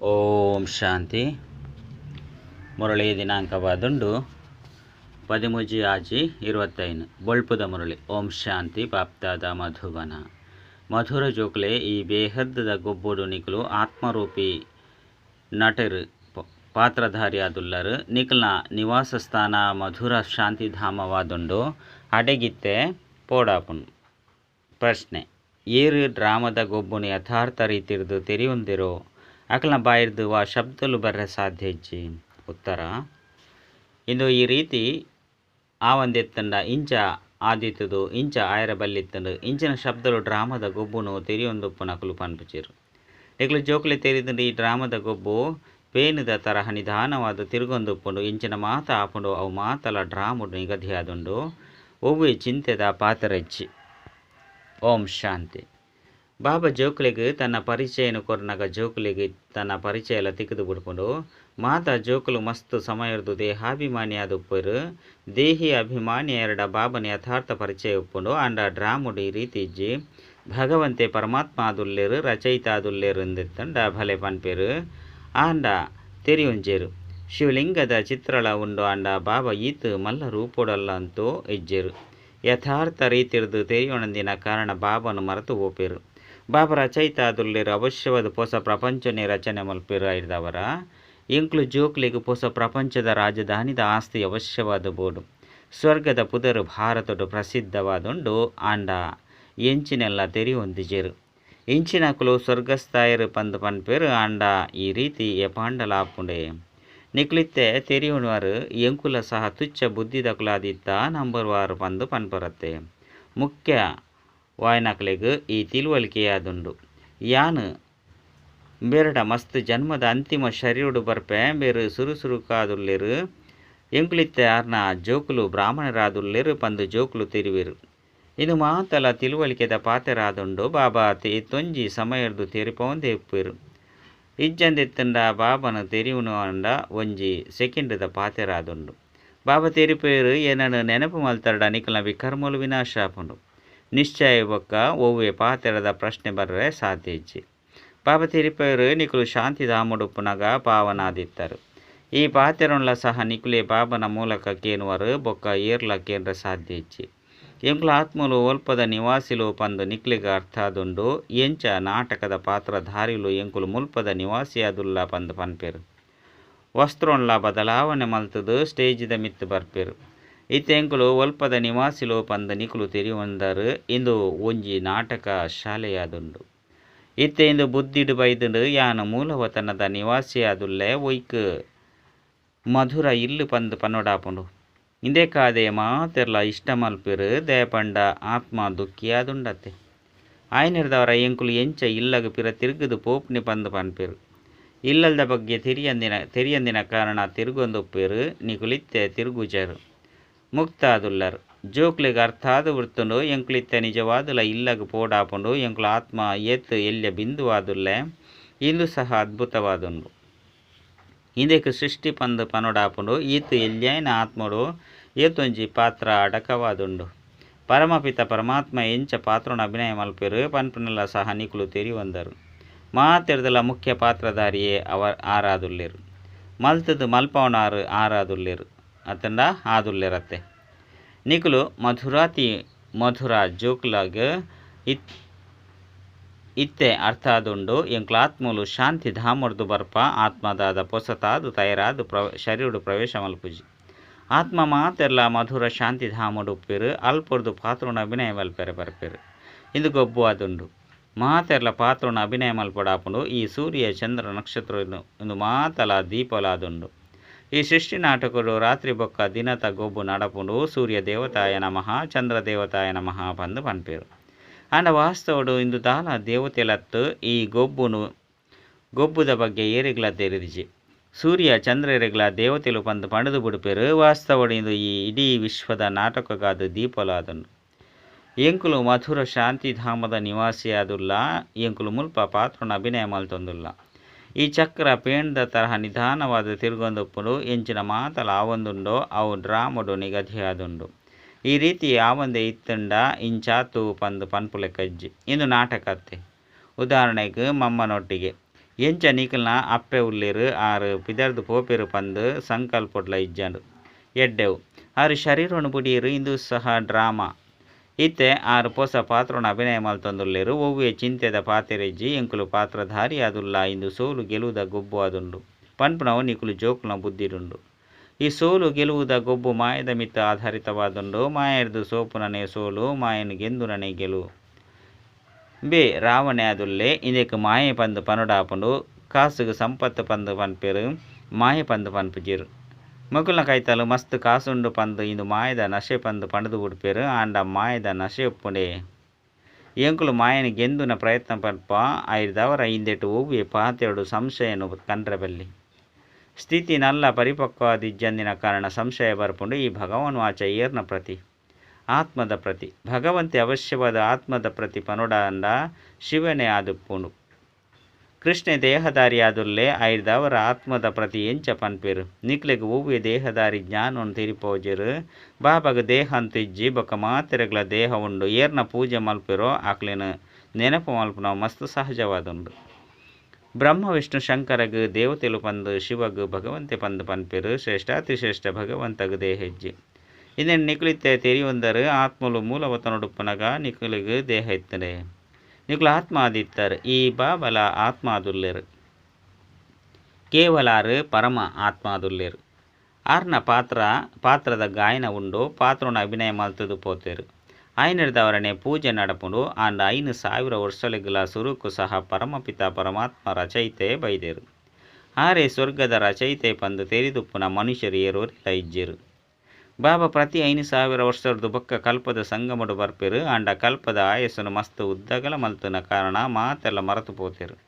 ಓಂ ಶಾಂತಿ. ಮುರಳಿ ದಿನಾಂಕವಾದುಂಡು ಪದಿಮುಜಿ ಆಜಿ ಇರುವತ್ತೈನು ಬೊಳ್ಪುದ ಮುರಳಿ. ಓಂ ಶಾಂತಿ ಪಾಪ್ತಾದ ಮಧುವನ. ಮಧುರ ಜೋಕ್ಲೆ ಈ ಬೇಹದ್ದದ ಗೊಬ್ಬುಡು ನಿಕ್ಲು ಆತ್ಮರೂಪಿ ನಟರು ಪಾತ್ರಧಾರಿ ಪಾತ್ರಧಾರಿಯಾದುಲ್ಲರು. ನಿಖಲ್ನ ನಿವಾಸ ಸ್ಥಾನ ಮಧುರ ಶಾಂತಿಧಾಮವಾದುಂಡು ಅಡೆಗಿತ್ತೆ ಪೋಡಾಪುನ್. ಪ್ರಶ್ನೆ, ಏರು ಡ್ರಾಮದ ಗೊಬ್ಬುನು ಯಥಾರ್ಥ ರೀತಿರ್ದು ತೆರಿಯೊಂದಿರೋ ಅಕಲ್ನ ಬಾಯಿರ್ದು ಆ ಶಬ್ದಲು ಬರ್ರೆ ಸಾಧ್ಯ ಇಜ್ಜಿ? ಉತ್ತರ, ಇಂದು ಈ ರೀತಿ ಆ ಒಂದೆತ್ತಂಡ, ಇಂಚ ಆದಿತ್ತದು, ಇಂಚ ಆಯರ ಬಲ್ಲಿತ್ತಂಡು ಇಂಚಿನ ಶಬ್ದಲು ಡ್ರಾಮದ ಗೊಬ್ಬುನು ತೆರೆಯೊಂದೊಪ್ಪು ನಕಲು ಪನ್ಪುಚಿರು ಎಗ್ಲು ಜೋಕ್ಲೆ ತೆರಿದಂಡು ಈ ಡ್ರಾಮದ ಗೊಬ್ಬು ಪೇನದ ತರಹ ನಿಧಾನವಾದ ತಿರುಗೊಂದೊಪ್ಪುಂಡು ಇಂಚಿನ ಮಾತ ಆಪುಂಡು, ಅವು ಮಾತಲ ಡ್ರಾಮುಡು ನಿಗದಿಯಾದುಂಡು. ಒವ್ವೆ ಚಿಂತೆದ ಪಾತರೆಚ್ಚಿ ಓಂ ಶಾಂತಿ. ಬಾಬಾ ಜೋಕ್ಲೆಗ್ ತನ್ನ ಪರಿಚಯನು ಕೊರ್ನಾಗ ಜೋಕ್ಲೆಗ್ ತನ್ನ ಪರಿಚಯ ಎಲ್ಲ ತೆಗೆದು ಬಿಡ್ಕೊಂಡು ಮಾತ ಜೋಕುಲು ಮಸ್ತ್ ಸಮಯರ್ದು ದೇಹಾಭಿಮಾನಿಯಾದ ಉಪ್ಪರು. ದೇಹಿ ಅಭಿಮಾನಿ ಎರಡ ಬಾಬನ ಯಥಾರ್ಥ ಪರಿಚಯ ಉಪ್ಪುಂಡು ಅಂಡ ಡ್ರಾಮುಡು ಈ ರೀತಿ ಇಜ್ಜಿ. ಭಗವಂತೆ ಪರಮಾತ್ಮ ಆದುಲ್ಲೇರು, ರಚಯಿತ ಆದುಲ್ಲೇರು ಎಂದಿತ್ತಂಡ ಭಲೆ ಪನ್ಪೇರು. ಆಂಡ ತೆರಿಯುಂಜೇರು. ಶಿವಲಿಂಗದ ಚಿತ್ರಳ ಉಂಡು, ಅಂಡ ಬಾಬಾ ಈತ್ ಮಲ್ಲ ರೂಪುಡಲ್ಲ ಅಂತೂ ಇಜ್ಜೇರು. ಯಥಾರ್ಥ ರೀತಿರ್ದು ತೆರೆಯೋಣಂದಿನ ಕಾರಣ ಬಾಬನು ಮರೆತು ಓಪೇರು ಬಾಬಾ ರಚಯಿತ ಆದುಲ್ಲೇರು ಅವಶ್ಯವಾದ ಹೊಸ ಪ್ರಪಂಚನೇ ರಚನೆ ಮಲ್ಪೇರು ಐದವರ ಇಂಕ್ಲು ಜೋಕ್ಲಿಗೆ ಹೊಸ ಪ್ರಪಂಚದ ರಾಜಧಾನಿದ ಆಸ್ತಿ ಅವಶ್ಯವಾದ ಬೋಡು. ಸ್ವರ್ಗದ ಪುದರು ಭಾರತದ ಪ್ರಸಿದ್ಧವಾದುಂಡು ಆಂಡ ಎಂಚಿನೆಲ್ಲ ತೆರಿ ಹೊಂದಿಜೇರು ಇಂಚಿನಕುಲು ಸ್ವರ್ಗಸ್ಥಾಯರು ಪಂದು ಪನ್ಪೇರು ಆಂಡ ಈ ರೀತಿ ಎಪಾಂಡಲಾಪುಂಡೆ. ನಿಕ್ಲಿತ್ತೆ ತೆರಿಯುಣವರು ಎಂಕುಲ ಸಹ ತುಚ್ಛ ಬುದ್ಧಿದಕುಲಾದಿತ್ತ ನಂಬರ್ ವಾರು ಪಂದು ಪನ್ಪರತ್ತೆ. ಮುಖ್ಯ ವಾಯ್ನಕ್ಲೆಗ್ ಈ ತಿಳುವಳಿಕೆಯಾದುಂಡು ಯಾನ್ ಬೇರಡ ಮಸ್ತ್ ಜನ್ಮದ ಅಂತಿಮ ಶರೀರುಡು ಬರ್ಪೆ, ಬೇರು ಸುರು ಸುರುಕಾದುಲ್ಲೇರು ಎಂಕುಲಿತ್ತೆ ಆರ್ನ ಜೋಕುಲು ಬ್ರಾಹ್ಮಣರಾದುಲ್ಲೇರು ಪಂದು ಜೋಕುಲು ತಿರುವಿರು. ಇದು ಮಾತಲ ತಿಳುವಳಿಕೆದ ಪಾತೆರಾದುಂಡು ಬಾಬಾ ತೆ ತೊಂಜಿ ಸಮಯರ್ದು ತೆರಿಪವಂದೆ ಉಪ್ಪೇರು. ಇಜ್ಜಂದೆತ್ತಂಡ ಬಾಬನ ತೆರಿವುನು ಅಂಡ, ಒಂಜಿ ಸೆಕೆಂಡದ ಪಾತೆರಾದುಂಡು ಬಾಬಾ ತೆರಿಪೇರು ಏನನ್ನು ನೆನಪು ಮಲ್ತರಡ ನಿಖಲ ವಿಕರ್ಮಲು ವಿನಾಶ ಆಪುಂಡು ನಿಶ್ಚಯ ಬೊಕ್ಕ ಒವ್ವೆ ಪಾತೆರದ ಪ್ರಶ್ನೆ ಬರ್ರೆ ಸಾಧ್ಯ ಪಾಪ ತಿರಿಪರು ನಿಕುಲು ಶಾಂತಿ ದಾಮುಡುಪುನಗ ಪಾವನಾದಿತ್ತರು. ಈ ಪಾತೆರೊಂಡ್ಲ ಸಹ ನಿಕುಲೆ ಬಾಬನ ಮೂಲಕ ಕೇನುವರು ಬೊಕ್ಕ ಏರ್ಲ ಕೇಂದ್ರ ಸಾಧ್ಯ ಇಜ್ಜಿ ಎಂಕ್ಲ ಆತ್ಮಲು ಒಲ್ಪದ ನಿವಾಸಿಲು ಪಂದು ನಿಕ್ಲಿಗ ಅರ್ಥಾದುಂಡು, ಎಂಚ ನಾಟಕದ ಪಾತ್ರಧಾರಿಲು ಎಂಕುಲು ಮುಲ್ಪದ ನಿವಾಸಿಯಾದುಲ್ಲ ಪಂದು ಪನ್ಪೇರು. ವಸ್ತ್ರೋನ್ಲ ಬದಲಾವಣೆ ಮಲ್ತದು ಸ್ಟೇಜಿದ ಮಿತ್ತು ಬರ್ಪೇರು. ಇತ್ತೆಂಕುಲು ಒಲ್ಪದ ನಿವಾಸಿಲು ಪಂದ ನಿಕುಲು ತೆರಿಯೊಂದರು ಇಂದು ಒಂಜಿ ನಾಟಕ ಶಾಲೆಯಾದುಂಡು. ಇತ್ತೆ ಇಂದು ಬುದ್ಧಿಡು ಬೈದುಂಡು ಯಾನ ಮೂಲವತನದ ನಿವಾಸಿಯಾದುಲ್ಲೇ ಒಯ್ಕ್ ಮಧುರ ಇಲ್ಲು ಪಂದು ಪನ್ನೊಡಾಪುಂಡು ಇಂದೇ ಕಾದೆ ಮಾತೆರ್ಲ ಇಷ್ಟ ಮಲ್ಪೇರು ದೇಪಂಡ ಆತ್ಮ ದುಃಖಿಯಾದುಂಡತ್ತೆ. ಆಯ್ನಿರ್ದವರ ಎಂಕುಲು ಎಂಚ ಇಲ್ಲಗ ಪಿರ ತಿರುಗದು ಪೋಪ್ನಿ ಪಂದು ಪನ್ಪಿರು. ಇಲ್ಲದ ಬಗ್ಗೆ ತಿರಿಯಂದಿನ ತಿರಿಯಂದಿನ ಕಾರಣ ತಿರುಗೊಂದೊಪ್ಪೇರು. ನಿಕುಲಿತ್ತೆ ತಿರುಗುಜರು. ಮುಕ್ತಾದುಲ್ಲರು. ಜೋಕ್ಲಿಗೆ ಅರ್ಥಾದ ವೃತ್ತುಂಡು ಎಂಕ್ಲಿತ್ತೆ ನಿಜವಾದುಲ ಇಲ್ಲಗ ಪೋಡಾಪುಂಡು ಎಂಕುಲ ಆತ್ಮ ಏತ್ ಎಲ್ಯ ಬಿಂದುವಾದುಲ್ಲೆ, ಇಂದು ಸಹ ಅದ್ಭುತವಾದುಂಡು. ಇಂದಕ್ಕೆ ಸೃಷ್ಟಿ ಪಂದು ಪನೊಡಾಪುಂಡು ಈತ್ ಎಲ್ಯೈನ ಆತ್ಮಡು ಏತೊಂಜಿ ಪಾತ್ರ ಅಡಕವಾದುಂಡು. ಪರಮಪಿತ ಪರಮಾತ್ಮ ಎಂಚ ಪಾತ್ರನ ಅಭಿನಯ ಮಲ್ಪೇರು ಪನ್ಪನೆಲ್ಲ ಸಹ ನಿಕುಲು ತೆರಿವಂದರು. ಮಾತೆರ್ದಲ ಮುಖ್ಯ ಪಾತ್ರಧಾರಿಯೇ ಅವ ಆರಾದುಲ್ಲೇರು. ಮಲ್ತದು ಮಲ್ಪವನಾರು ಆರಾದುಲ್ಲೇರು. ಅತಂಡ ಆದುಲ್ಲಿರತ್ತೆ ನಿಕುಲು ಮಧುರಾತಿ ಮಧುರ ಜೋಕ್ಲಾಗ ಇತ್, ಇತ್ತೆ ಅರ್ಥಾದುಂಡು ಎಂಕ್ಲಾತ್ಮಲು ಶಾಂತಿ ಧಾಮರ್ದು ಬರ್ಪ ಆತ್ಮದಾದ ಪೊಸತಾದು ತಯಾರಾದು ಪ್ರವ, ಶರೀರುಡು ಪ್ರವೇಶ ಮಲ್ಪುಜಿ. ಆತ್ಮ ಮಾತೆರ್ಲ ಮಧುರ ಶಾಂತಿ ಧಾಮಡು ಉಪ್ಪಿರು ಅಲ್ಪೊರ್ದು ಪಾತ್ರೋನ ಅಭಿನಯ ಮಲ್ಪೆರೆ ಬರ್ಪೇರು. ಇಂದು ಗೊಬ್ಬು ಅದುಂಡು ಮಾತೆರ್ಲ ಪಾತ್ರೋನ ಅಭಿನಯ ಮಲ್ಪಡಾಪುಂಡು ಈ ಸೂರ್ಯ ಚಂದ್ರ ನಕ್ಷತ್ರ ಇಂದು ಮಾತಲ ದೀಪಲಾದುಂಡು. ಈ ಸೃಷ್ಟಿ ನಾಟಕಗಳು ರಾತ್ರಿ ಬೊಕ್ಕ ದಿನತ ಗೊಬ್ಬು ನಡಪುಂಡು. ಸೂರ್ಯ ದೇವತಾಯ ನಮಃ, ಚಂದ್ರ ದೇವತಾಯ ನಮಃ ಬಂದು ಪನ್ಪೇರು ಅಂಡ ವಾಸ್ತವಡು ಇಂದು ದಾಲ ದೇವತೆಲತ್ತು ಈ ಗೊಬ್ಬುನು, ಗೊಬ್ಬುದ ಬಗ್ಗೆ ಏರಿಗ್ಲ ತೆರೆದಿಜಿ. ಸೂರ್ಯ ಚಂದ್ರರೆಗ್ಲ ದೇವತೆಲು ಪಂದು ಪಣದು ಬಿಡುಪೇರು. ವಾಸ್ತವಡು ಇಂದು ಈ ಇಡೀ ವಿಶ್ವದ ನಾಟಕಗಾದ ದೀಪಲಾದನು ಎಂಕುಲು ಮಧುರ ಶಾಂತಿಧಾಮದ ನಿವಾಸಿಯಾದುಲ್ಲ, ಎಂಕುಲು ಮುಲ್ಪ ಪಾತ್ರನ ಅಭಿನಯ ಮಲ್ತೊಂದುಲ್ಲ. ಈ ಚಕ್ರ ಪೇಂಡದ ತರಹ ನಿಧಾನವಾದ ತಿರುಗೊಂದಪ್ಪುಡು ಎಂಚಿನ ಮಾತಲ ಆವೊಂದುಂಡೋ ಅವು ಡ್ರಾಮಡು ನಿಗದಿಯಾದುಂಡು. ಈ ರೀತಿ ಆವಂದೆ ಇತ್ತುಂಡ ಇಂಚಾತು ಪಂದು ಪನ್ಪುಲೆ ಕಜ್ಜಿ. ಇಂದು ನಾಟಕತ್ತೆ. ಉದಾಹರಣೆಗೆ ಮಮ್ಮನೊಟ್ಟಿಗೆ. ಎಂಚ ನಿಖಲ್ನ ಅಪ್ಪೆ ಉಲ್ಲಿರು ಆರು ಪಿದರ್ದು ಪೋಪೆರು ಪಂದು ಸಂಕಲ್ಪೊಡ್ಲ ಇಜ್ಜಂಡು. ಎಡ್ಡೆವು. ಆರು ಶರೀರವನ್ನು ಬುಡಿಯರು ಇಂದು ಸಹ ಡ್ರಾಮಾ. ಇತ್ತೆ ಆರು ಪೋಸ ಪಾತ್ರನ ಅಭಿನಯ ಮಲ್ತೊಂದುಲ್ಲೆರು ಒವ್ವೆ ಚಿಂತೆದ ಪಾತೆರೆಜ್ಜಿ, ಎಂಕುಲು ಪಾತ್ರಧಾರಿ ಅದುಲ್ಲ ಇಂದು ಸೋಲು ಗೆಲುವುದ ಗೊಬ್ಬು ಅದುಂಡು ಪನ್ಪುನವು ನಿಕುಲು ಜೋಕ್ನ ಬುದ್ಧಿರುಂಡು ಈ ಸೋಲು ಗೆಲುವುದ ಗೊಬ್ಬು ಮಾಯದ ಮಿತ್ತ ಆಧಾರಿತವಾದುಂಡು. ಮಾಯರ್ದು ಸೋಪುನನೆ ಸೋಲು, ಮಾಯನು ಗೆಂದುನನೆ ಗೆಲುವು ಬೇ, ರಾವಣೆ ಅದುಲ್ಲೆ ಇದಕ್ಕೆ ಮಾಯೆ ಪಂದು ಪನುಡಾಪುಂಡು. ಕಾಸುಗು ಸಂಪತ್ತು ಪಂದು ಪನ್ಪೆರು. ಮಾಯೆ ಪಂದು ಪನ್ಪುಜಿರು ಮಗುಲ್ನ ಕೈತಲು ಮಸ್ತ್ ಕಾಸುಂಡು ಪಂದು, ಇಂದು ಮಾಯದ ನಶೆ ಪಂದು ಪಣದು ಉಡ್ಪೆರು, ಆಂಡ ಮಾಯದ ನಶೆ ಉಪ್ಪುಂಡೆ ಎಂಕುಲು ಮಾಯನ ಗೆಂದುನ ಪ್ರಯತ್ನ ಪನ್ಪ ಐದವರ ಹಿಂದೆಟು ಒವ್ವೆ ಪಾತೆಡು ಸಂಶಯನು ಕಂಡ್ರಬಲ್ಲಿ. ಸ್ಥಿತಿ ನಲ್ಲ ಪರಿಪಕ್ವಾದಿಜ್ಜಂದಿನ ಕಾರಣ ಸಂಶಯ ಬರ್ಪುಂಡು ಈ ಭಗವಾನ್ ವಾಚ ಏರ್ನ ಪ್ರತಿ, ಆತ್ಮದ ಪ್ರತಿ. ಭಗವಂತೆ ಅವಶ್ಯವಾದ ಆತ್ಮದ ಪ್ರತಿ ಪನುಡಾಂಡ ಶಿವನೇ ಆದುಪ್ಪುಂಡು ಕೃಷ್ಣ ಆದುಲ್ಲೆ ಐದವರ ಆತ್ಮದ ಪ್ರತಿ ಎಂಚ ಪನ್ಪೆರು. ನಿಕ್ಲೆಗ್ ದೇಹಧಾರಿ ದೇಹದಾರಿ ಜ್ಞಾನವನ್ನು ತಿರಿಪೋಜರು. ಬಾಬಾಗ ದೇಹ ಅಂತಿಜ್ಜಿ ಬೊಕ ಮಾತ್ರೆಗಳ ದೇಹ ಉಂಡು ಏರ್ನ ಪೂಜೆ ಮಲ್ಪಿರೋ ಆಕ್ಲಿನ ನೆನಪು ಮಲ್ಪುನ ಮಸ್ತ್ ಸಹಜವಾದುಂಡು. ಬ್ರಹ್ಮ ವಿಷ್ಣು ಶಂಕರಗ ದೇವತೆಲು ಪಂದು ಶಿವಗ ಭಗವಂತೆ ಪಂದು ಪನ್ಪೆರು. ಶ್ರೇಷ್ಠಾತಿಶ್ರೇಷ್ಠ ಭಗವಂತಗ್ ದೇಹೆಜ್ಜಿ. ಇನ್ನೇನು ನಿಕ್ಲಿತ್ತೆ ತೆರಿಯೊಂದರು, ಆತ್ಮಲು ಮೂಲವತನುಡುಪ್ಪನಗ ನಿಕುಲಿಗ್ ದೇಹ ಇತ್ತನೆ ನಿಕುಲು ಆತ್ಮಾದಿತ್ತರ್ ಈ ಬಾಬಲ ಆತ್ಮಾದುಲ್ಲೆರು ಕೇವಲ ಕೇವಲಾರು ಪರಮ ಆತ್ಮ ಆದುಲ್ಲೆರು ಆರ್ನ ಪಾತ್ರ, ಪಾತ್ರದ ಗಾಯನ ಉಂಡು, ಪಾತ್ರನ ಅಭಿನಯ ಮಲ್ತದು ಪೋತೇರು. ಆಯ್ನಡ್ದವರನೆ ಪೂಜೆ ನಡಪುಂಡು, ಆಂಡ ಐನು ಸಾವಿರ ವರ್ಷಗಳ ಸುರುಕು ಸಹ ಪರಮಪಿತ ಪರಮಾತ್ಮ ರಚಯಿತೆ ಬೈದೆರು. ಆರೆ ಸ್ವರ್ಗದ ರಚಯಿತೆ ಪಂದು ತೆರಿದುಪ್ಪುನ ಮನುಷ್ಯರು ಏರೋರಿಲ್ಲ ಇಜ್ಜೆರು. ಬಾಬಾ ಪ್ರತಿ ಐನು ಸಾವಿರ ವರ್ಷದ ಬೊಕ್ಕ ಕಲ್ಪದ ಸಂಗಮಡು ಬರ್ಪೆರು. ಆಂಡ ಕಲ್ಪದ ಆಯಸ್ಸನ್ನು ಮಸ್ತ್ ಉದ್ದಗಲ ಮಲ್ತನ ಕಾರಣ ಮಾತೆಲ್ಲ ಮರೆತು ಪೋತೆರು.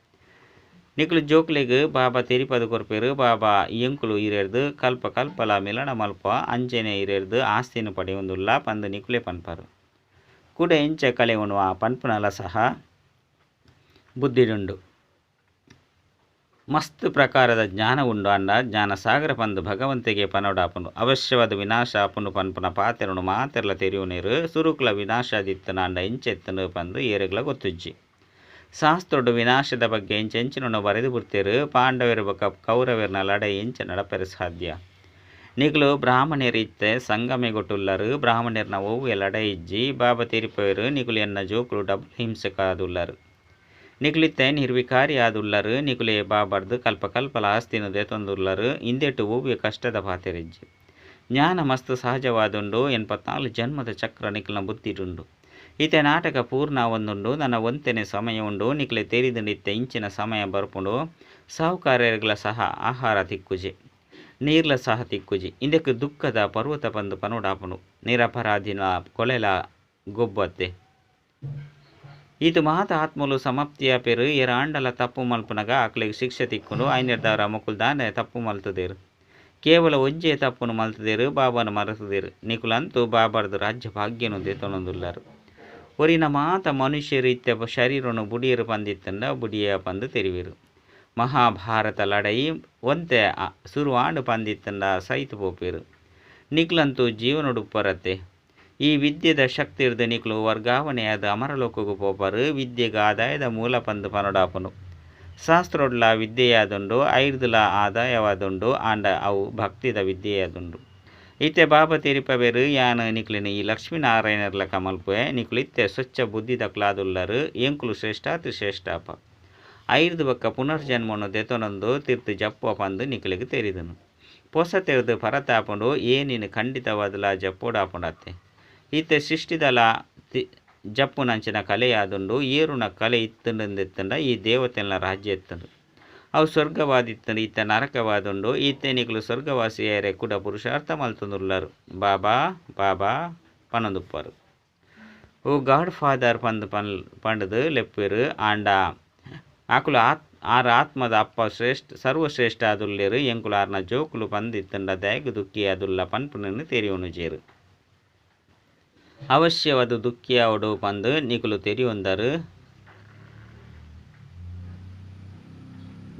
ನಿಕ್ಲು ಜೋಕ್ಲೆಗ್ ಬಾಬಾ ತೆರಿಪದು ಕೊರ್ಪೆರು. ಬಾಬಾ ಎಂಕುಲು ಇರೆರ್ದು ಕಲ್ಪ ಕಲ್ಪಲ ಮಿಲನ ಮಲ್ಪ ಅಂಜನೆ ಇರೆರ್ದು ಆಸ್ತಿನ ಪಡೆಯೊಂದುಲ್ಲ ಪಂದು ನಿಕ್ಲೆ ಪನ್ಪರು. ಕೂಡ ಎಂಚ ಕಲೆ ಉಣುವ ಪನ್ಪುನಲ ಸಹ ಬುದ್ಧಿಡುಂಡು. ಮಸ್ತ್ ಪ್ರಕಾರದ ಜ್ಞಾನ ಉಂಡು ಅಂಡ. ಜ್ಞಾನ ಸಾಗರ ಪಂದು ಭಗವಂತಿಗೆ ಪನೋಡಾಪನು ಅವಶ್ಯವಾದ ವಿನಾಶ ಅಪನು ಪನ್ಪುನ ಪಾತೆರನು ಮಾತೆರ್ಲ ತೆರಿಯುನೇರು ಸುರುಕ್ಲ ವಿನಾಶಾದಿತ್ತನ ಅಂಡ ಇಂಚೆತ್ತನು ಪಂದು ಏರುಗಳ ಗೊತ್ತುಜ್ಜಿ. ಶಾಸ್ತ್ರೊಡು ವಿನಾಶದ ಬಗ್ಗೆ ಇಂಚೆಂಚಿನನ್ನು ಬರೆದು ಬಿಡ್ತೀರು ಪಾಂಡವರು ಬೊಕ ಕೌರವರ್ನ ಲಡೆ ಇಂಚ ನಡಪೆರ ಸಾಧ್ಯ. ನಿಗ್ಲು ಬ್ರಾಹ್ಮಣರಿತ್ತೆ ಸಂಗಮೆಗೊಟ್ಟುಲ್ಲರು ಬ್ರಾಹ್ಮಣರ್ನ ಓವು ಲಡೈ ಇಜ್ಜಿ. ಬಾಬ ತೀರಿಪೋಯರು. ನಿಗುಲು ಎನ್ನ ಜೋಕುಲು ಡಬಲ್ ಹಿಂಸಕಾದುಲ್ಲರು ನಿಗುಲಿತ್ತೆ ನಿರ್ವಿಕಾರಿ ಆದುಲ್ಲರು ನಿಗುಲೆ ಬಾಬರ್ದು ಕಲ್ಪ ಕಲ್ಪಲ ತೊಂದುಲ್ಲರು ಇಂದೆಟ್ಟು ಒವ್ವೆ ಕಷ್ಟದ ಪಾತೆರಿಜ್ಜಿ ಜ್ಞಾನ ಮಸ್ತ್ ಸಹಜವಾದುಂಡು, ಎನ್ಪತ್ನಾಲ್ಕು ಜನ್ಮದ ಚಕ್ರ ನಿಕ್ಲನ ಬುತ್ತಿಡುಂಡು ಈತೆ ನಾಟಕ ಪೂರ್ಣ ಒಂದುಂಡು ನನ್ನ ಒಂತೆನೆ ಸಮಯ ಉಂಡು ನಿಕ್ಲೆ ತೆರಿದುಂಡಿತ್ತೆ ಇಂಚಿನ ಸಮಯ ಬರ್ಪುಂಡು ಸಾಹುಕಾರ್ಯಗಳ ಸಹ ಆಹಾರ ತಿಕ್ಕುಜೆ. ನೀರ್ಲ ಸಹ ತಿಕ್ಕುಜಿ. ಇಂದಕ್ಕೆ ದುಃಖದ ಪರ್ವತ ಬಂದು ಪನುಡಾಪನು ನಿರಪರಾಧಿನ ಕೊಳೆಲ ಗೊಬ್ಬತ್ತೆ ಆತ್ಮಲು ಸಮಾಪ್ತಿಯ ಪೆರು ಎರ ಆಂಡಲ ತಪ್ಪು ಮಲ್ಪನಗ ಆಕ್ಲೆಗ್ ಶಿಕ್ಷೆ ತಿಕ್ಕುಂಡು ಐನೆರ್ದವರ ಮುಕುಲ್ ದಾನೆ ತಪ್ಪು ಮಲ್ತದೇರು. ಕೇವಲ ಒಂಜೆ ತಪ್ಪುನು ಮಲ್ತದೇರು, ಬಾಬಾನು ಮರೆತದೇರು. ನಿಕುಲಂತೂ ಬಾಬಾರ್ದು ರಾಜ್ಯ ಭಾಗ್ಯನು ದೆತೊನೊಂದುಲ್ಲರು ಒರಿನ ಮಾತ ಮನುಷ್ಯರು ಇತ್ತ ಶರೀರನು ಬುಡಿಯರು ಪಂದಿತ್ತಂಡ ಬುಡಿಯ ಪಂದು ತೆರಿವಿರು. ಮಹಾಭಾರತ ಲಡೈ ಒಂತೆ ಸುರುವಾಂಡು ಪಂದಿತ್ತಂಡ ಸೈತು ಪೋಪೇರು. ನಿಕ್ಲಂತೂ ಜೀವನಡುಪ್ಪರತ್ತೆ. ಈ ವಿದ್ಯೆದ ಶಕ್ತಿ ಇರ್ದು ನಿಕ್ಲು ವರ್ಗಾವಣೆಯಾದ ಅಮರಲೋಕಗೂ ಪೋಪರು ವಿದ್ಯೆಗೆ ಆದಾಯದ ಮೂಲ ಪಂದು ಪನೊಡಾಪುನು ಶಾಸ್ತ್ರೊಡ್ಲ ವಿದ್ಯೆಯಾದುಂಡು ಐರ್ದುಲ ಆದಾಯವಾದುಂಡು, ಆಂಡ ಅವು ಭಕ್ತಿದ ವಿದ್ಯೆಯಾದುಂಡು. ಇತ್ತೆ ಬಾಬ ತಿರಿಪವೆರು ಯಾನ ನಿಕ್ಲಿನ ಈ ಲಕ್ಷ್ಮೀನಾರಾಯಣರ್ಲ ಕಮಲ್ಪುವೆ ನಿಕ್ಲು ಇತ್ತೆ ಸ್ವಚ್ಛ ಬುದ್ಧಿ ದಕ್ಲಾದುಲ್ಲರು ಎಂಕುಲು ಶ್ರೇಷ್ಠಾತಿ ಶ್ರೇಷ್ಠಾಪ. ಐರ್ದು ಬಕ್ಕ ಪುನರ್ಜನ್ಮನು ದೆತೊನೊಂದು, ತಿರ್ತು ಜಪ್ಪುವ ಪಂದು ನಿಕ್ಲಿಗೆ ತೆರಿದನು. ಪೊಸ ತೆರೆದು ಪರತಾಪುಂಡು. ಏನಿನ ಖಂಡಿತವಾದಲ ಜಪ್ಪೋಡಾಪುಂಡತ್ತೆ. ಈತೆ ಸೃಷ್ಟಿದಲ ತಿ ಜಪ್ಪುನಂಚಿನ ಕಲೆಯಾದುಂಡು ಏರುನ ಕಲೆ ಇತ್ತಂಡೆತ್ತಂಡ ಈ ದೇವತೆನ ರಾಜ್ಯ ಎತ್ತಂಡು ಅವು ಸ್ವರ್ಗವಾದಿತ್ತಂಡು, ಈತ ನರಕವಾದುಂಡು, ಈತೆ ಸ್ವರ್ಗವಾಸಿಯರೇ ಕೂಡ ಪುರುಷಾರ್ಥ ಮಲ್ತುಂದುಲ್ಲರು ಬಾಬಾ ಬಾಬಾ, ಪನೊಂದುಪ್ಪರು. ಓ ಗಾಡ್ ಫಾದರ್ ಪಂದು ಪನ್, ಪಂಡದು ಲೆಪ್ಪೆರು ಆಂಡ, ಆಕುಲು ಆತ್, ಆರ ಆತ್ಮದ ಅಪ್ಪ ಶ್ರೇಷ್ಠ, ಸರ್ವಶ್ರೇಷ್ಠ ಆದುಲ್ಲೆರು, ಎಂಕುಲು ಆರ್ನ ಜೋಕುಲು ಪಂದಿತ್ತಂಡ, ದಯಗು ದುಃಖಿ ಆದುಲ್ಲ ಪನ್ಪುನನ್ನು ತೆರಿಯೋನು ಜೇರು. ಅವಶ್ಯವಾದ ದುಃಖಿ ಅವಡು ಪಂದು ನಿಕುಲು ತೆರಿಯೊಂದರು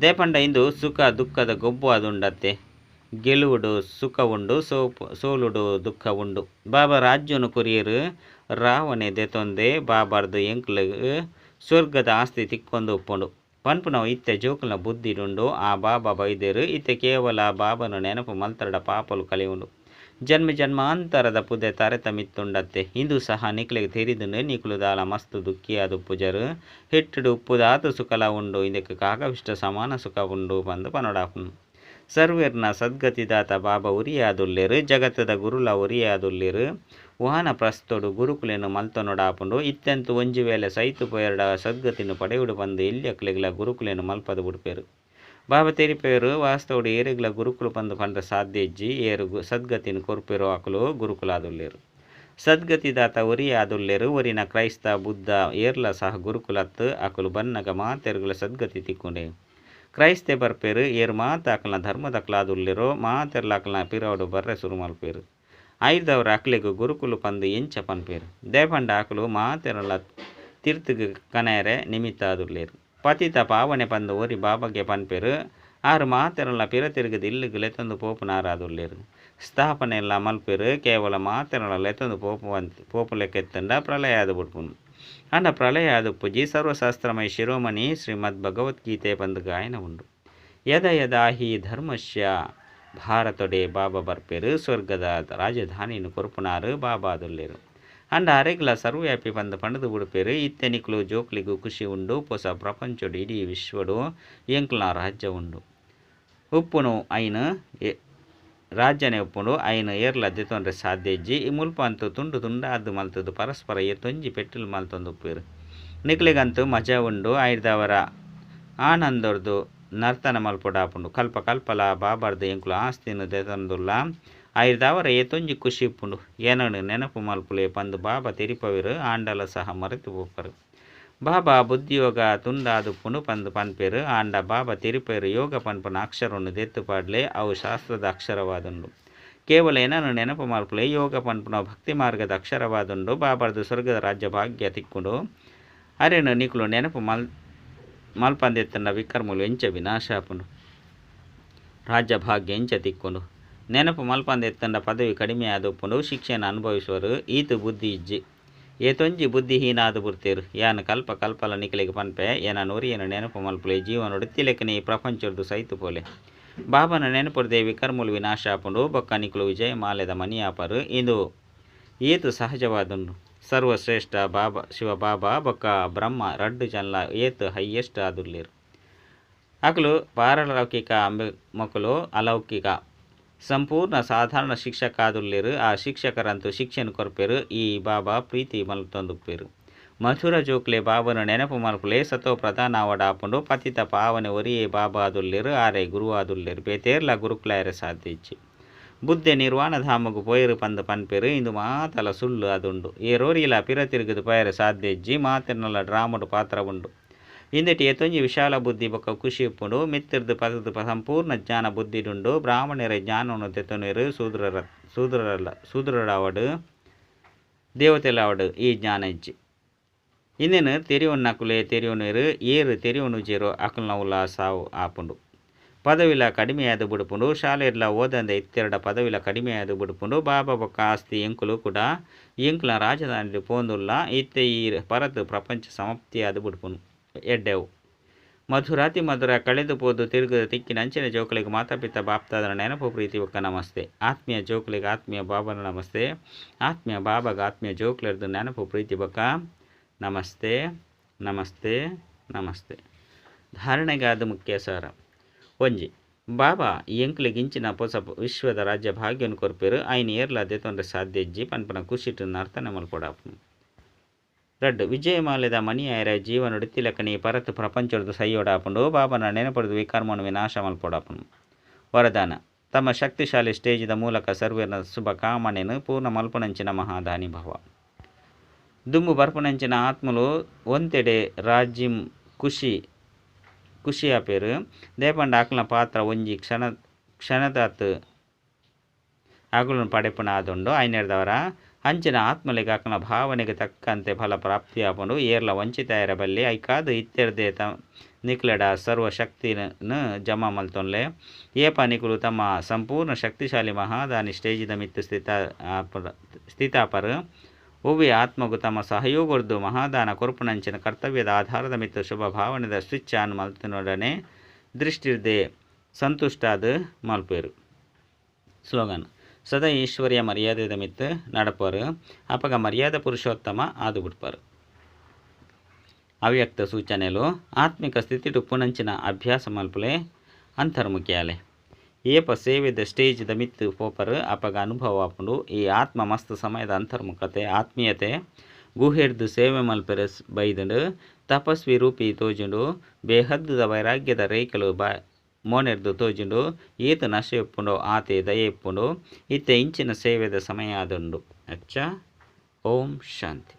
ದೇಪಂಡ ಇಂದು ಸುಖ ದುಃಖದ ಗೊಬ್ಬು ಅದುಂಡತ್ತೆ ಗೆಲುವುಡು ಸುಖ ಉಂಡು ಸೋಪು, ಸೋಲುಡು ದುಃಖ ಉಂಡು ಬಾಬಾ ರಾಜ್ಯನು ಕುರಿಯರು, ರಾವಣೆ ದೆತೊಂದೆ ಬಾಬಾರ್ದು ಎಂಕ್ಲು, ಸ್ವರ್ಗದ ಆಸ್ತಿ ತಿಕ್ಕೊಂದು ಉಪ್ಪುಂಡು ಪನ್ಪುನವು ಇತ್ತೆ ಜೋಕುಲ್ನ ಬುದ್ಧಿಡುಂಡು ಆ ಬಾಬಾ ಬೈದೇರು, ಇತ್ತೆ ಕೇವಲ ಬಾಬನ ನೆನಪು ಮಲ್ತರಡ ಪಾಪಲು ಕಲಿಯುಂಡು. ಜನ್ಮ ಜನ್ಮಾಂತರದ ಪುದೆ ತರೆತ ಮಿತ್ತುಂಡತ್ತೆ ಇಂದು ಸಹ ನಿಕ್ಲೆಗೆ ತೆರಿದುಂಡು ದಾಲ ಮಸ್ತ್ ದುಃಖಿಯಾದು ಪುಜರು. ಹಿಟ್ಟಿಡು ಉಪ್ಪುದಾತು ಸುಖಲ ಉಂಡು ಇದಕ್ಕೆ ಕಾಗವಿಷ್ಟ ಸಮಾನ ಸುಖ ಉಂಡು ಬಂದು ಪನೊಡಾಪುನು ಸರ್ವೇರ್ನ ಸದ್ಗತಿದಾತ ಬಾಬಾ ಉರಿಯಾದುಲ್ಲೆರು, ಜಗತ್ತದ ಗುರುಲ ಉರಿಯಾದುಲ್ಲೆರು. ವಾಹನ ಪ್ರಸ್ತೋಡು ಗುರುಕುಲೆನು ಮಲ್ತನೊಡಾಪುಂಡು, ಇತ್ತೆಂತು ಒಂಜಿ ವೇಳೆ ಸೈತು ಪೋಯರ್ಡ ಸದ್ಗತಿಯನ್ನು ಪಡೆಯುಡು ಬಂದು ಇಲ್ಯಕ್ಲೆಗ್ಲ ಗುರುಕುಲೆನು ಮಲ್ಪದ ಬುಡ್ಪೇರು. ವಾಸ್ತವುಡು ಏರಿಗ್ಲ ಗುರುಕುಲು ಬಂದು ಪಂಡ ಸಾಧ್ಯ ಇಜ್ಜಿ ಏರು ಗು- ಸದ್ಗತಿನು ಕೊರ್ಪೇರು ಆಕುಲು ಗುರುಕುಲಾದುಲ್ಲೆರು. ಸದ್ಗತಿದಾತ ಆದುಲ್ಲೆರು ಒರಿನ ಕ್ರೈಸ್ತ, ಬುದ್ಧ, ಏರ್ಲ ಸಹ ಗುರುಕುಲತ್ತು ಅಕುಲು ಬನ್ನಗ ಮಾತೆರುಗಳ ಸದ್ಗತಿ ತಿಕ್ಕೊಂಡೆ. ಕ್ರೈಸ್ತೆ ಬರ್ಪೇರು, ಏರ್ ಮಾತ ಆಕಲ್ನ ಧರ್ಮದಕ್ಲಾದುಲ್ಲೆರೋ ಮಾತೆರ್ಲ ಆಕಲ್ನ ಪಿರವಡು ಬರ್ರೆ ಸುರು ಮಲ್ಪೇರು ಐದವ್ರ ಅಕ್ಲೆಗು ಗುರುಕುಲು ಪಂದು ಎಂಚ ಪನ್ಪೇರು. ದೇಪಂಡ ಆಕುಲು ಮಾತೆರಲ ತಿರ್ತಿಗು ಕನೆಯರೆ ನಿಮಿತ್ತ ಆದುಲ್ಲೇರು ಪತಿತ ಪಾವನೆ ಪಂದು ஓரி ಬಾಬಗೆ பண்பெரு ಆರು ಮಾತೆರಲ ಪಿರ ತಿರುಗದು ಇಲ್ಲಿಗು ಲೆತ್ತೊಂದು ಪೋಪು ನಾರಾದುಲ್ಲೇರು ಸ್ಥಾಪನೆ ಎಲ್ಲ ಮಲ್ಪೇರು. ಕೇವಲ ಮಾತೆರಲ ಲೆತ್ತೊಂದು ಪೋಪು ಅಂತ ಪೋಪು ಲೆಕ್ಕೆತ್ತಂಡ ಪ್ರಳಯ ಆದು ಬಿಡ್ಪುನು ಅಂಡ ಪ್ರಳಯ ಶಿರೋಮಣಿ ಶ್ರೀಮದ್ ಭಗವದ್ಗೀತೆ ಬಂದು ಗಾಯನ ಉಂಡು. ಯದ ಯದಾ ಹಿ ಧರ್ಮಸ್ಯ ಭಾರತೊಡೆ ಬಾಬಾ ಬರ್ಪೇರು. ಸ್ವರ್ಗದ ರಾಜಧಾನಿಯನ್ನು ಕೊರ್ಪುನಾರು ಬಾಬಾದುಲ್ಲೇರು ಅಂಡ ಅರೆಗ್ಲ ಸರ್ವವ್ಯಾಪಿ ಬಂದು ಪಂಡದು ಉಡುಪೇರು. ಇತ್ತೆನಿಕ್ಲು ಜೋಕ್ಲಿಗೂ ಖುಷಿ ಉಂಡು. ಹೊಸ ಪ್ರಪಂಚಡು ಇಡೀ ವಿಶ್ವಡು ಎಂಕ್ಲ ರಾಜ್ಯ ಉಂಡು. ಉಪ್ಪುನು ಐನು ರಾಜ್ಯನೇ ಉಪ್ಪುಂಡು. ಐನು ಏರ್ಲ ದೆತೊಂಡ್ರೆ ಸಾಧ್ಯಜ್ಜಿ ಈ ಮುಲ್ಪ ಅಂತೂ ತುಂಡು ತುಂಡಾದು ಮಲ್ತದು ಪರಸ್ಪರ ಎತ್ತೊಂಜಿ ಪೆಟ್ರೋಲ್ ಮಲ್ತೊಂದು ಉಪ್ಪೇರು. ನಿಕ್ಲಿಗಂತೂ ಮಜಾ ಉಂಡು. ಐದವರ ಆನಂದರ್ದು ನರ್ತನ ಮಲ್ಪುಡಾಪುಂಡು. ಕಲ್ಪ ಕಲ್ಪಲ ಬಾಬಾರ್ದು ಎಂಕುಲು ಆಸ್ತಿನು ದೆತೊಂದುಲ್ಲ ಐದವರ ಏತೊಂಜಿ ಖುಷಿ ಇಪ್ಪುಂಡು ಏನನು ನೆನಪು ಮಲ್ಪುಲೆ ಪಂದು ಬಾಬಾ ತೆರಿಪವೆರು ಆಂಡಲ ಸಹ ಮರೆತು ಪೋಪರು ಬಾಬಾ ಬುದ್ಧಿಯೋಗ ತುಂಡಾದುಪ್ಪುನು ಪಂದು ಪನ್ಪೇರು ಆಂಡ ಬಾಬಾ ತೆರಿಪೇರು ಯೋಗ ಪನ್ಪನ ಅಕ್ಷರವನ್ನು ದೆತ್ತು ಪಾಡ್ಲೆ ಅವು ಶಾಸ್ತ್ರದ ಅಕ್ಷರವಾದುಂಡು. ಕೇವಲ ಏನನ್ನು ನೆನಪು ಮಲ್ಪುಲೆ ಯೋಗ ಪನ್ಪನ ಭಕ್ತಿ ಮಾರ್ಗದ ಅಕ್ಷರವಾದುಂಡು. ಬಾಬಾರ್ದು ಸ್ವರ್ಗದ ರಾಜ್ಯ ಭಾಗ್ಯ ತಿಕ್ಕುಂಡು. ಅರೆನು ನಿಕುಲು ನೆನಪು ಮಲ್ ಮಲ್ಪಂದೆತ್ತಂಡ ವಿಕರ್ಮುಲು ಎಂಚ ವಿನಾಶಾಪುಂಡು ರಾಜ್ಯ ಭಾಗ್ಯ ಎಂಚ ತಿಕ್ಕೊಂಡು. ನೆನಪು ಮಲ್ಪಂದೆತ್ತಂಡ ಪದವಿ ಕಡಿಮೆ ಆದುಪ್ಪುಂಡು ಶಿಕ್ಷೆಯನ್ನು ಅನುಭವಿಸುವರು. ಈತು ಬುದ್ಧಿ ಇಜ್ಜಿ. ಏತೊಂಜಿ ಬುದ್ಧಿಹೀನ ಆದು ಬುರ್ತೀರು. ಯಾನ ಕಲ್ಪ ಕಲ್ಪಲ ನಿಖಲಿಗೆ ಪನ್ಪೆ. ಏನ ನೂರಿಯನ ನೆನಪು ಮಲ್ಪುಲೆ. ಜೀವನೊಡು ತಿಲಕನಿ ಪ್ರಪಂಚದ್ದು ಸೈತು ಪೋಲೆ. ಬಾಬನ ದೇವಿ ವಿಕರ್ಮುಲು ವಿನಾಶ ಆಪುಂಡು ಬೊಕ್ಕ ನಿಕುಲು ವಿಜಯ ಮಾಲೆದ ಮನಿಯಾಪರು. ಇದು ಏತು ಸಹಜವಾದನು ಸರ್ವಶ್ರೇಷ್ಠ ಬಾಬಾ ಶಿವ ಬಾಬಾ ಬೊಕ್ಕ ಬ್ರಹ್ಮ, ರಡ್ಡು ಜನ್ಲ ಏತು ಹೈಯೆಸ್ಟ್ ಆದುರ್ಲಿರು. ಅಕಲು ಪಾರಲೌಕಿಕ ಅಂಬೆ ಮಕ್ಕಳು ಅಲೌಕಿಕ ಸಂಪೂರ್ಣ ಸಾಧಾರಣ ಶಿಕ್ಷಕ ಆದುಲ್ಲೇರು ಆ ಶಿಕ್ಷಕರಂತೂ ಶಿಕ್ಷಣ ಕೊರಪೇರು. ಈ ಬಾಬಾ ಪ್ರೀತಿ ಮಲ್ತೊಂದುಪ್ಪೇರು ಮಥುರ ಜೋಕ್ಲೆ ಬಾಬನ ನೆನಪು ಮಲ್ಪುಲೆ ಸತೋ ಪ್ರಧಾನ ಅವಡ ಆಪುಂಡು ಪತಿತ ಪಾವನೆ ಒರಿಯೇ ಬಾಬಾ ಆದುಲ್ಲೇರು ಆರೆ ಗುರು ಅದುಲ್ಲಿರು ಬೇತೇರ್ಲ ಗುರುಕುಲಾಯರ ಸಾಧ್ಯಚ್ಚಿ ಬುದ್ಧೆ ನಿರ್ವಾಣ ಧಾಮಗು ಪೋಯರು ಪಂದ ಪನ್ಪೇರು, ಇಂದು ಮಾತಲ ಸುಳ್ಳು ಅದುಂಡು ಏರೋರಿಲ ಪಿರ ತಿರುಗದು ಪೋಯರೆ ಸಾಧ್ಯ ಇಜ್ಜಿ, ಮಾತಿನಲ್ಲ ಡ್ರಾಮಡು ಪಾತ್ರ ಉಂಡು. ಇಂದಟಿ ಎತ್ತೊಂಜಿ ವಿಶಾಲ ಬುದ್ಧಿ ಬೊಕ್ಕ ಖುಷಿ ಉಪ್ಪುಂಡು ಮಿತ್ತಿರ್ದು ಪದದ ಪ- ಸಂಪೂರ್ಣ ಜ್ಞಾನ ಬುದ್ಧಿಡುಂಡು ಬ್ರಾಹ್ಮಣರ ಜ್ಞಾನವನ್ನು ತೆತ್ತೊನೇರು ಸೂದ್ರರ ಸೂದ್ರರಲ್ಲ ಸೂದ್ರರಾವಡು ದೇವತೆಲಾವಡು ಈ ಜ್ಞಾನ ಇಜ್ಜಿ ಇನ್ನೇನು ತೆರಿವನ್ನಕುಲೆ ತೆರಿವನೇರು ಏರು ತೆರಿವನು ಜೇರು ಅಕಲ್ನವುಲ ಸಾವು ಆಪುಂಡು ಪದವಿಲ ಕಡಿಮೆಯಾದ ಬುಡುಪುಂಡು ಶಾಲೆರ್ಲ ಓದಂದ ಇತ್ತೆರಡ ಪದವಿಲ ಕಡಿಮೆಯಾದ ಬುಡುಪುಂಡು ಬಾಬಾ ಬೊಕ್ಕ ಆಸ್ತಿ ಎಂಕುಲು ಕೂಡ ಎಂಕುಲ ರಾಜಧಾನಿ ಪೋಂದುಲ್ಲ ಇತ್ತೆ ಈ ಪರತ್ ಪ್ರಪಂಚ ಸಮಾಪ್ತಿಯಾದ ಬುಡುಪುನು ಎಡ್ಡೆವು. ಮಧುರಾತಿ ಮಧುರ ಕಳೆದು ಪೋದು ತಿರುಗದ ತಿಕ್ಕಿನ ಅಂಚಿನ ಜೋಕುಲಿಗೆ ಮಾತಾಪಿತ ಬಾಪ್ತಾದರ ನೆನಪು ಪ್ರೀತಿ ಒಕ್ಕ ನಮಸ್ತೆ. ಆತ್ಮೀಯ ಜೋಕುಲಿಗೆ ಆತ್ಮೀಯ ಬಾಬನ ನಮಸ್ತೆ. ಆತ್ಮೀಯ ಬಾಬಾಗ ಆತ್ಮೀಯ ಜೋಕುಲಿರ್ದು ನೆನಪು ಪ್ರೀತಿ ಬೊಕ್ಕ ನಮಸ್ತೆ ನಮಸ್ತೆ ನಮಸ್ತೆ. ಧಾರಣೆಗಾದ ಮುಖ್ಯ ಸಾರ. ಒಂಜಿ. ಬಾಬಾ ಎಂಕ್ಲಿಗಿಂಚಿನ ಪೊಸ ವಿಶ್ವದ ರಾಜ್ಯ ಭಾಗ್ಯವನ್ನು ಕೊರ್ಪೇರು. ಆಯ್ನ ಏರ್ಲಾದ್ಯ ತೊಂದರೆ ಸಾಧ್ಯ ಇಜ್ಜಿ ಪನ್ಪನ ಖುಷಿಟ್ಟು ನರ್ತನೆ ಮಲ್ಪೊಡಾಪುನು ರಡ್ಡು ವಿಜಯಮಾಲ್ಯದ ಮಣಿಯಾಯರ ಜೀವನ ತಿಲಕನಿ ಪರತ್ ಪ್ರಪಂಚದ ಸೈಯೊಡಾಪುಂಡು ಬಾಬನ ನೆನಪಡೆದು ವಿಕರ್ಮನು ವಿನಾಶ ಮಲ್ಪೊಡಾಪುನು ವರದಾನ, ತಮ್ಮ ಶಕ್ತಿಶಾಲಿ ಸ್ಟೇಜಿದ ಮೂಲಕ ಸರ್ವೇರ್ನ ಶುಭ ಕಾಮನೆನು ಪೂರ್ಣ ಮಲ್ಪನಂಚಿನ ಮಹಾದಾನಿ ಭವ. ದುಮ್ಮು ಬರ್ಪನಂಚಿನ ಆತ್ಮಲು ಒಂತೆಡೆ ರಾಜ್ಯಂ ಖುಷಿ, ಖುಷಿಯ ಪೇರು. ದೇಪಂಡ ಆಕಲ್ನ ಪಾತ್ರ ಒಂಜಿ ಕ್ಷಣ, ಕ್ಷಣದಾತ್ ಅಗುಲನ್ನು ಪಡೆಪುನ ಆದುಂಡು. ಐನೆರ್ದವರ ಅಂಚಿನ ಆತ್ಮಲಿಗೆ ಭಾವನೆಗೆ ತಕ್ಕಂತೆ ಫಲ ಪ್ರಾಪ್ತಿಯಾಪುಂಡು ಏರ್ಲ ವಂಚಿತ ಬಲ್ಲಿ ಐಕಾದು ಇತ್ತೆರ್ದೆ ತ ನಿಕ್ಲೆಡ ಸರ್ವ ಜಮ ಮಲ್ತೊನ್ಲೆ. ಏಪ ನಿಕುಲು ತಮ್ಮ ಸಂಪೂರ್ಣ ಶಕ್ತಿಶಾಲಿ ಮಹಾದಾನಿ ಸ್ಟೇಜಿದ ಮಿತ್ತು ಸ್ಥಿತ ಸ್ಥಿತಾಪರ. ಉವಿ ಆತ್ಮಗು ತಮ್ಮ ಸಹಯೋಗರ್ದು ಮಹಾದಾನ ಕೊರ್ಪುನಂಚಿನ ಕರ್ತವ್ಯದ ಆಧಾರದ ಮಿತ್ತ ಶುಭ ಭಾವನೆದ ಸ್ವಿಚ್ ಆನ್ ಮಲ್ತಿನೊಡನೆ ದೃಷ್ಟಿರ್ದೆ ಸಂತುಷ್ಟಾದ ಮಲ್ಪೇರು. ಸ್ಲೋಗನ್. ಸದಾ ಈಶ್ವರ್ಯ ಮರ್ಯಾದೆ ಮಿತ್ತು ನಡಪರು. ಅಪಗ ಮರ್ಯಾದ ಪುರುಷೋತ್ತಮ ಆದು ಬಿಡ್ಪಾರು. ಅವ್ಯಕ್ತ ಸೂಚನೆಲು ಆತ್ಮಿಕ ಸ್ಥಿತಿ ಟುಪ್ಪುನಂಚಿನ ಅಭ್ಯಾಸ ಮಲ್ಪಲೆ ಅಂತರ್ಮುಖ್ಯಾಲೆ. ಏಪ ಸೇವೆದ ಸ್ಟೇಜ್ ಮಿತ್ತು ಪೋಪರ್ ಅಪಗ ಅನುಭವ ಆಪುಂಡು ಈ ಆತ್ಮ ಮಸ್ತ್ ಸಮಯದ ಅಂತರ್ಮುಖತೆ, ಆತ್ಮೀಯತೆ ಗುಹೆಡ್ದು ಸೇವೆ ಮಲ್ಪರೆ ಬೈದುಂಡು, ತಪಸ್ವಿ ರೂಪಿ ತೋಜುಂಡು, ಬೇಹದ್ದುದ ವೈರಾಗ್ಯದ ರೇಖಲು ಬ ಮೋನೆರ್ದು ತೋಜುಂಡು, ಈತ ನಶೆ ಇಪ್ಪುಂಡು ಆತೆ ದಯ ಇಪ್ಪುಂಡು ಇತ್ತೆ ಇಂಚಿನ ಸೇವೆದ ಸಮಯ ಆದುಂಡು. ಅಚ್ಚ. ಓಂ ಶಾಂತಿ.